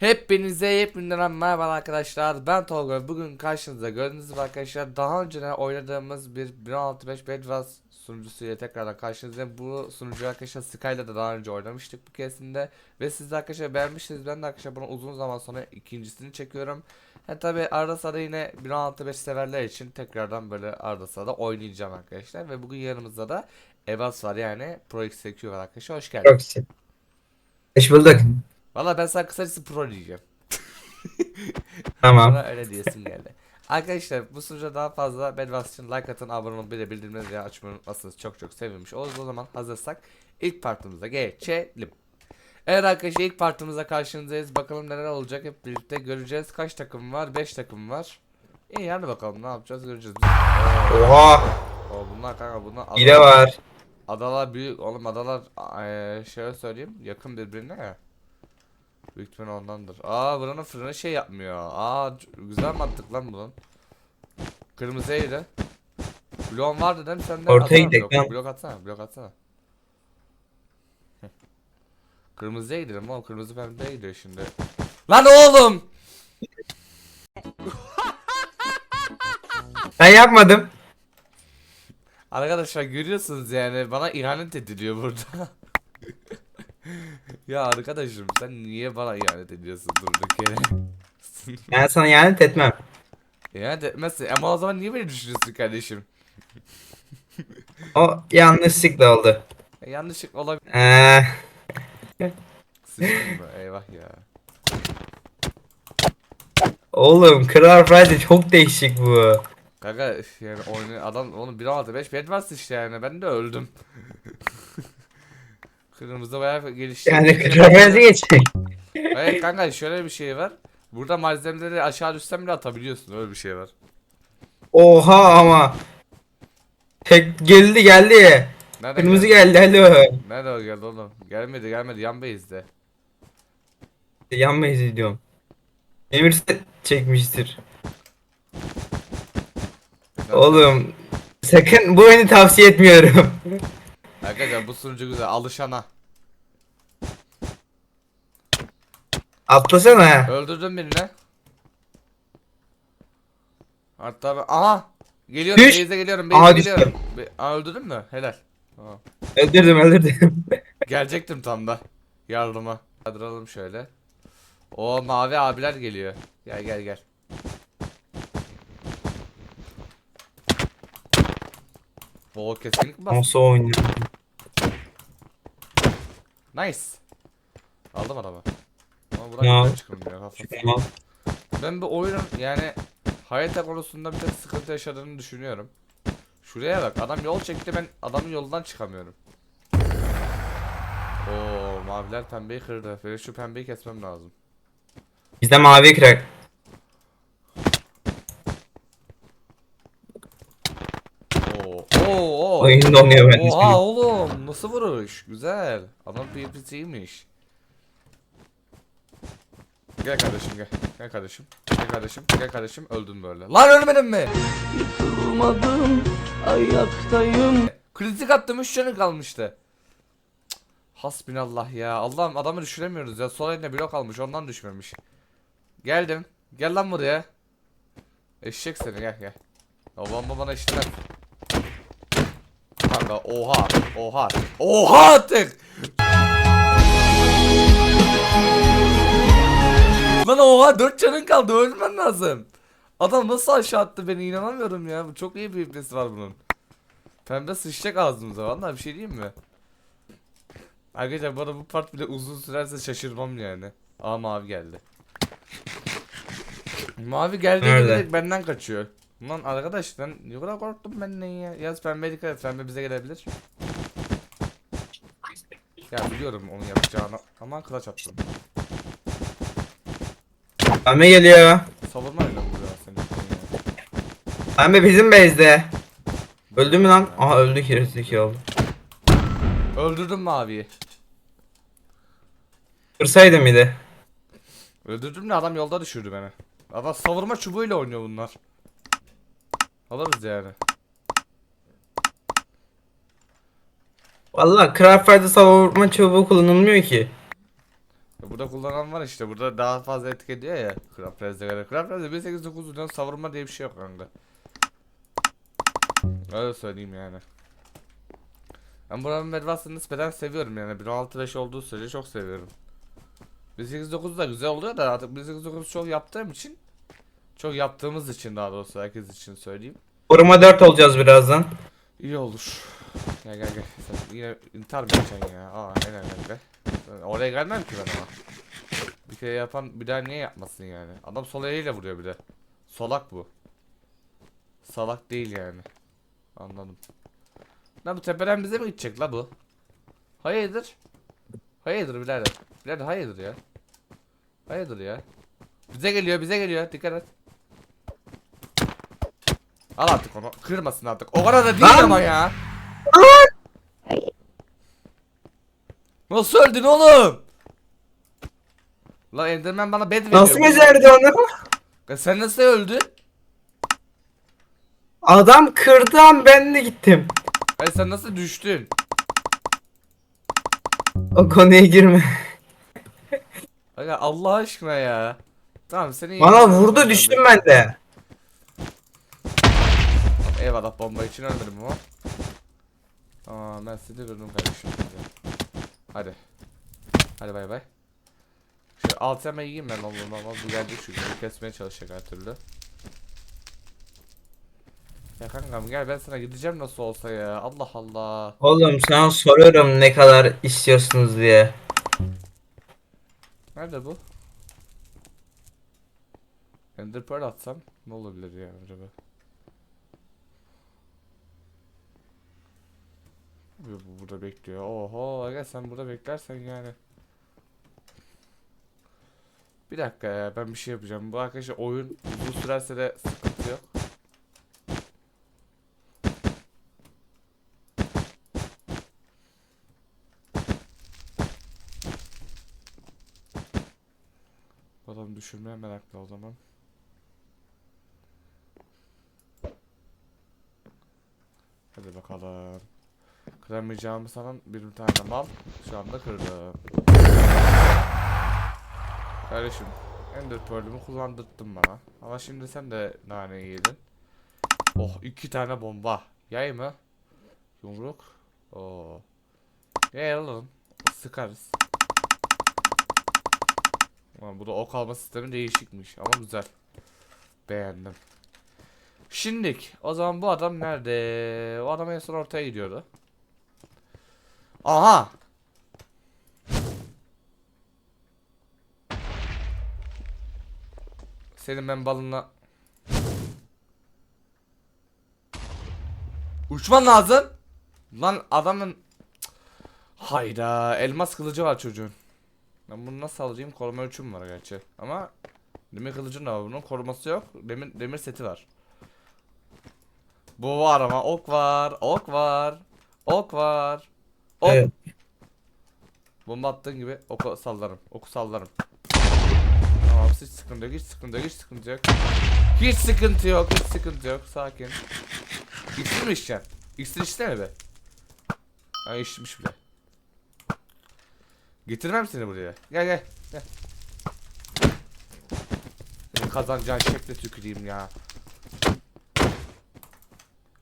Hepinize hepininden merhaba arkadaşlar. Ben Tolga. Bugün karşınızda gördüğünüz gibi arkadaşlar daha önceden oynadığımız bir 1.6.5 Bedwars sunucusuyla tekrardan karşınızdayım. Bu sunucuyu arkadaşlar Sky'la da daha önce oynamıştık bu keresinde. Ve siz de arkadaşlar beğenmişsiniz. Ben de arkadaşlar bunu uzun zaman sonra ikincisini çekiyorum. He tabi arada sırada yine 1.6.5 severler için tekrardan böyle arada sırada oynayacağım arkadaşlar. Ve bugün yanımızda da Evas var yani. Pro XQ var arkadaşlar. Hoş geldin Çok güzel. Hoş bulduk. Valla ben sana kısacası Pro diyeceğim Tamam. Bana öyle diyesim geldi. Arkadaşlar bu sunucuda daha fazla Bedwars için like atın, abone olun, bir de bildirimleri açmayı unutmazsanız çok çok sevinmiş oluruz. O zaman hazırsak ilk partımıza geçelim. Evet arkadaşlar ilk partımıza karşınızdayız. Bakalım neler olacak hep birlikte göreceğiz. Kaç takım var? 5 takım var. İyi hadi bakalım ne yapacağız göreceğiz. Biz. Oha. Oo, bunlar kanka bunlar Hile var. Adalar büyük oğlum adalar eee, şöyle söyleyeyim yakın birbirine ya. Büyük ihtimalle ondandır. Aa buranın fırını şey yapmıyor. Aa güzel mantık lan bunun. Kırmızıydı. Bloğun vardı değil mi sende? Ortaya gidelim blok. Blok atsana blok atsana. Heh. Kırmızıya gidelim oğlum kırmızı pembeye gidiyor şimdi. Lan oğlum! Ben yapmadım. Arkadaşlar görüyorsunuz yani bana ihanet ediliyor burada. ya arkadaşım sen niye bana ihanet ediyorsun durduk yere? Ben sana ihanet etmem. ihanet etmezsin ama o zaman niye beni düşünüyorsun kardeşim? O yanlışlıkla oldu. E, yanlışlık olabilir. Eee. Sinirlenme, Eyvah ya. Oğlum Kral Friday çok değişik bu. Kanka yani oyunu adam onun 1.6.5 bed varsa işte yani ben de öldüm. Kırmızı bayağı gelişti. Yani Friday geçecek. Evet kanka şöyle bir şey var. Burada malzemeleri aşağı düşsen bile atabiliyorsun öyle bir şey var. Oha ama. Tek geldi geldi. Nerede Kırmızı geldi? geldi alo. Nerede o geldi oğlum? Gelmedi gelmedi yan base'de. Yanmayız diyorum. Emir set çekmiştir. Oğlum sakın bu oyunu tavsiye etmiyorum. Arkadaşlar bu sunucu güzel alışana. Atlasana. Öldürdün birini. Hatta ben... Aha! Geliyorum Düş. base'e geliyorum Aha, base'e düştüm. geliyorum. Be- Aa, öldürdün mü? Helal. Tamam. Öldürdüm öldürdüm. Gelecektim tam da. Yardıma. Kadıralım şöyle. O mavi abiler geliyor. Gel gel gel. O kesinlikle bas. Nasıl oynuyor? Nice. Aldım adamı. Ama buradan Ya. çıkılmıyor. Ben bu oyunun yani harita konusunda bir tek sıkıntı yaşadığını düşünüyorum. Şuraya bak adam yol çekti ben adamın yolundan çıkamıyorum. Oo maviler pembeyi kırdı. Benim şu pembeyi kesmem lazım. Bizde mavi kırak. Oo oo oo. Oyun donuyor ben. Oha oğlum nasıl vuruş? Güzel. Adam PvP'siymiş. Gel kardeşim gel. Gel kardeşim. Gel kardeşim. Gel kardeşim. Öldün böyle. Lan ölmedin mi? Yıkılmadım, ayaktayım. Kritik attım 3 canı kalmıştı. Cık, Hasbinallah ya. Allah'ım adamı düşüremiyoruz ya. Sol eline blok almış ondan düşmemiş. Geldim. Gel lan buraya. Eşek seni gel gel. Bomba bana işlemez. Kanka oha. Oha. Oha artık. Lan oha 4 canın kaldı ölmen lazım. Adam nasıl aşağı attı beni inanamıyorum ya. Bu çok iyi bir iplesi var bunun. Pembe sıçacak ağzımıza vallahi bir şey diyeyim mi? Arkadaşlar bana bu part bile uzun sürerse şaşırmam yani. Aa mavi geldi. Mavi geldi direkt benden kaçıyor. Lan arkadaş ben ne kadar korktum benden ya. Yaz pembe dikkat et pembe bize gelebilir. Ya biliyorum onu yapacağını ama kılaç attım. Pembe geliyor. Savurmayla vuruyor seni. Pembe bizim base'de. Öldü mü lan? Aha öldü kiresi oldu. Öldürdüm maviyi. Kırsaydım bir de. Öldürdüm de adam yolda düşürdü beni. Adam savurma çubuğuyla oynuyor bunlar. Alırız yani. Valla Craft Fighter savurma çubuğu kullanılmıyor ki. Burada kullanan var işte. Burada daha fazla etki ediyor ya. Crab Raze'de göre. Crab Raze 1.8.9 'dan savurma diye bir şey yok kanka. Öyle söyleyeyim yani. Ben buranın Bedwars'ını nispeten seviyorum yani. 1.6.5 olduğu sürece çok seviyorum. 1.8.9 da güzel oluyor da artık 1.8.9 çok yaptığım için çok yaptığımız için daha doğrusu herkes için söyleyeyim. Koruma 4 olacağız birazdan. İyi olur. Gel gel gel. Sen yine intihar mı edeceksin ya? Aa en önemli. Ben Oraya gelmem ki ben ama. Bir kere yapan bir daha niye yapmasın yani? Adam sol eliyle vuruyor bir de. Solak bu. Salak değil yani. Anladım. Lan bu tepeden bize mi gidecek la bu? Hayırdır? Hayırdır birader. Birader hayırdır ya. Hayırdır ya. Bize geliyor bize geliyor dikkat et. Al artık onu. Kırmasın artık. O kadar da değil Lan! ama ya. Nasıl öldün oğlum? Lan Enderman bana bed veriyor. Nasıl becerdi onu? Ya Sen nasıl öldün? Adam kırdı an ben de gittim. Hayır sen nasıl düştün? O konuya girme. Aga Allah aşkına ya. Tamam seni Bana vurdu düştüm ben de. Eyvallah bomba için ölmedim ama. Aa ben seni gördüm kardeşim. Hadi. Hadi bay bay. Şu alt hemen yiyeyim ben oğlum ama bu geldi çünkü bu kesmeye çalışacak her türlü. Ya kankam gel ben sana gideceğim nasıl olsa ya. Allah Allah. Oğlum sana soruyorum ne kadar istiyorsunuz diye. Nerede bu? Ender Pearl atsam ne olabilir ya acaba? Yo, Bu burada bekliyor. Oho aga sen burada beklersen yani. Bir dakika ya ben bir şey yapacağım. Bu arkadaşlar oyun uzun sürerse de sıkıntı yok. Adam düşürmeye meraklı o zaman. Hadi bakalım. Kıramayacağımı sanan bir tane mal şu anda kırdım. Kardeşim Ender Pearl'ümü kullandırttın bana. Ama şimdi sen de naneyi yedin. Oh iki tane bomba. Yay mı? Yumruk. Oo. Yay alalım. Sıkarız. Ulan bu da ok alma sistemi değişikmiş ama güzel. Beğendim. Şimdik o zaman bu adam nerede? O adam en son ortaya gidiyordu. Aha! Senin ben balınla Uçman lazım. Lan adamın Hayda elmas kılıcı var çocuğun. Ben bunu nasıl alacağım? Koruma ölçüm var gerçi. Ama demir kılıcın da var bunun. Koruması yok. Demir, demir seti var. Bu var ama ok var. Ok var. Ok var. Ok. Evet. Bomba attığın gibi oku sallarım. Oku sallarım. Tamam hiç sıkıntı yok. Hiç sıkıntı yok. Hiç sıkıntı yok. Hiç sıkıntı yok. Hiç sıkıntı yok. Sakin. İksir mi içeceksin? İksir içsene mi be? Ha içmiş bile. Getirmem seni buraya. Gel gel. Gel. Senin kazanacağın şekle tüküreyim ya.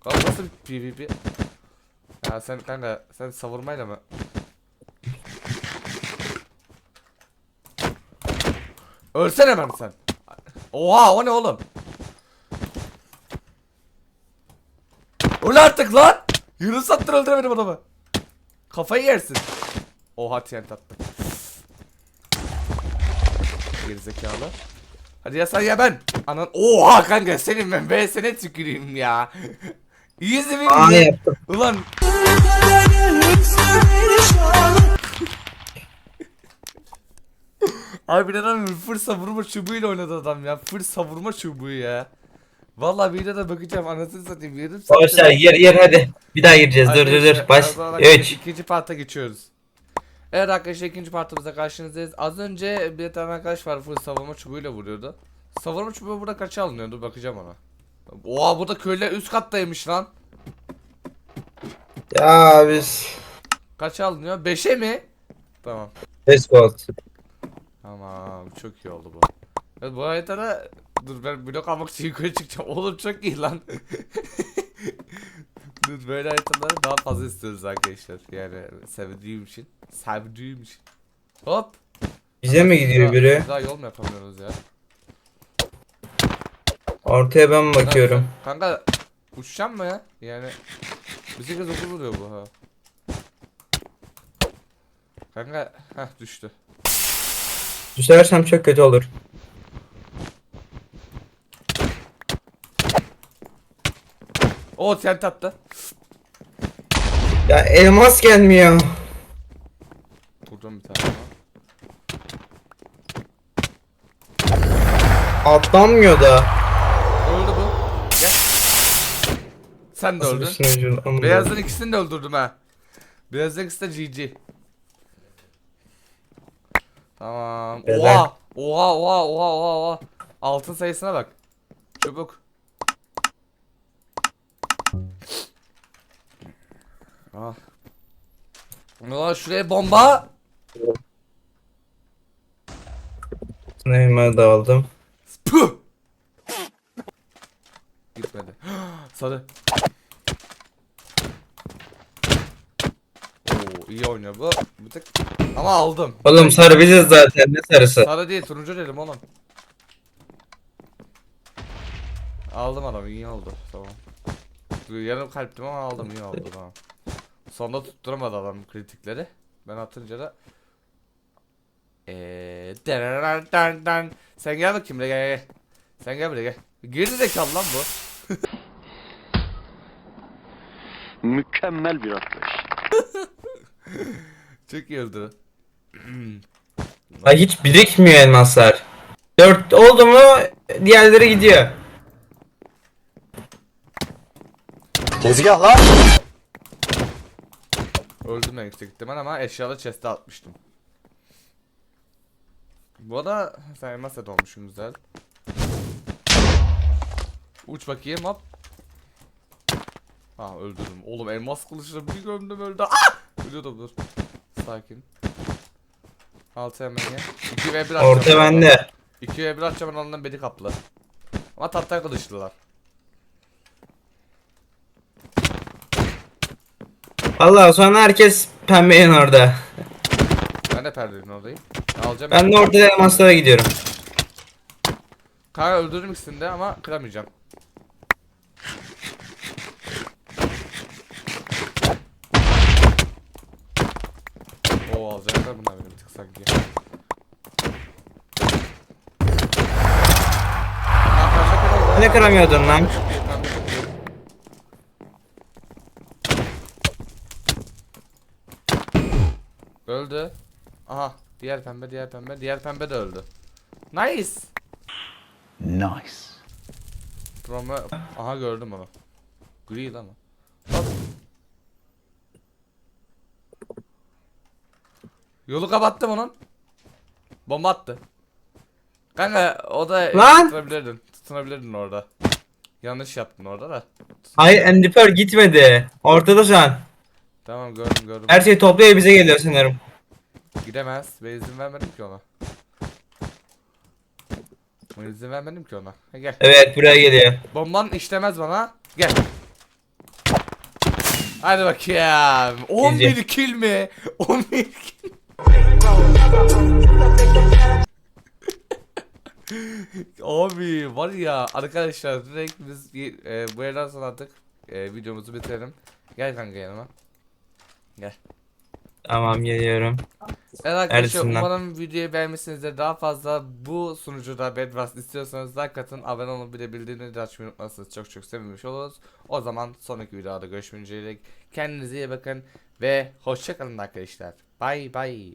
Kanka nasıl bir PvP? Ya sen kanka sen savurmayla mı? Ölsene ben sen. Oha o ne oğlum? Öl artık lan. Yunus sattır öldüremedim adamı. Kafayı yersin. Oha TNT attı. Gerizekalı. Hadi ya sen ya ben. Anan oha kanka senin ben ben sene tüküreyim ya. Easy yaptım. Ulan Abi inanamıyorum fır savurma çubuğuyla oynadı adam ya. Fır savurma çubuğu ya. Vallahi bir de bakacağım anasını satayım. Saattir- Başla yer yer hadi. Bir daha gireceğiz. Dur dur dur. Baş. arkadaşlar 3. ikinci parta geçiyoruz. Evet arkadaşlar ikinci partımıza karşınızdayız. Az önce bir tane arkadaş var full savunma çubuğuyla vuruyordu. Savunma çubuğu burada kaça alınıyordu bakacağım ona. Oha burada köylüler üst kattaymış lan. Ya biz. Kaça alınıyor? 5'e mi? Tamam. Best gold. Tamam çok iyi oldu bu. Evet, bu haritada dur ben blok almak için yukarı çıkacağım. Oğlum çok iyi lan. dur böyle haritaları daha fazla istiyoruz arkadaşlar. Yani sevdiğim için. Sevdiğim için. Hop. Bize mi gidiyor Daha- biri? Daha yol mu yapamıyoruz ya? Ortaya ben bakıyorum. Kanka uçacağım mı ya? Yani bize kez okul vuruyor bu ha. Kanka heh düştü. Düşersem çok kötü olur. O tent attı. Ya elmas gelmiyor. Vurdum bir tane daha. Atlanmıyor da. Öldü bu. Gel. Sen de Nasıl öldün. sunucu? Da- Beyazın ikisini de öldürdüm ha. Beyazın ikisi de GG. Tamam. Beyler. Oha. Oha oha oha oha oha. Altın sayısına bak. Çabuk. Ah. Ulan şuraya bomba. Neyime de aldım. Puh. Gitmedi. Sarı. Oo iyi oynuyor bu. Bir tık ama aldım. Oğlum sarı biziz zaten ne sarısı? Sarı değil turuncu dedim oğlum. Aldım adamı iyi oldu tamam. Yarım kalptim ama aldım iyi oldu tamam. Sonda tutturamadı adam kritikleri. Ben atınca da Eee Sen gel bakayım buraya gel gel. Sen gel buraya gel. Geri zekalı lan bu. Mükemmel bir atlayış. Çok iyi öldü. Ay hiç birikmiyor elmaslar. Dört oldu mu diğerleri gidiyor. Tezgahlar. Öldüm ben yüksek ihtimal ama eşyalı chest'e atmıştım. Bu da sen elmas set olmuşsun güzel. Uç bakayım hop. Ha öldürdüm. Oğlum elmas kılıçla bir gömdüm öldü. Ah! Ölüyordum dur. Sakin. Altı hemen ye. 2 ve 1 atacağım. Orta bende. 2 ve 1 atacağım ondan beni kaplı. Ama tatlı kılıçlılar. Allah sonra herkes pembeyin orada. Ben de perdenin oradayım. Alacağım. Ben de ortada elmaslara gidiyorum. Kanka öldürdüm ikisini de ama kıramayacağım. Oo alacaklar bunlar beni bir tık sanki. Ha, pembe kırıldı. Ne kıramıyordun lan? Öldü. Aha diğer pembe diğer pembe diğer pembe de öldü. Nice. Nice. Promo aha gördüm onu. Gri lan o. Hop. Yolu kapattım onun. Bomba attı. Kanka o da Lan! tutunabilirdin. Tutunabilirdin orada. Yanlış yaptın orada da. Ay Endiper gitmedi. Ortada şu an. Tamam gördüm gördüm. Her şey toplayıp bize geliyor sanırım. Gidemez. Ben izin vermedim ki ona. Ben izin vermedim ki ona. Ha, gel. Evet buraya geliyor. Bomban işlemez bana. Gel. Hadi bakayım. 11 kill mi? 11 kill. Abi var ya arkadaşlar direkt biz e, bu yerden sonra artık e, videomuzu bitirelim. Gel kanka yanıma. Gel. Tamam geliyorum. Evet arkadaşlar Neredesin lan? umarım videoyu beğenmişsinizdir. Daha fazla bu sunucuda Bedwars istiyorsanız like atın, abone olun bir de bildirimleri de açmayı unutmazsanız çok çok sevinmiş oluruz. O zaman sonraki videoda görüşmek üzere. Kendinize iyi bakın ve hoşçakalın arkadaşlar. Bye bye.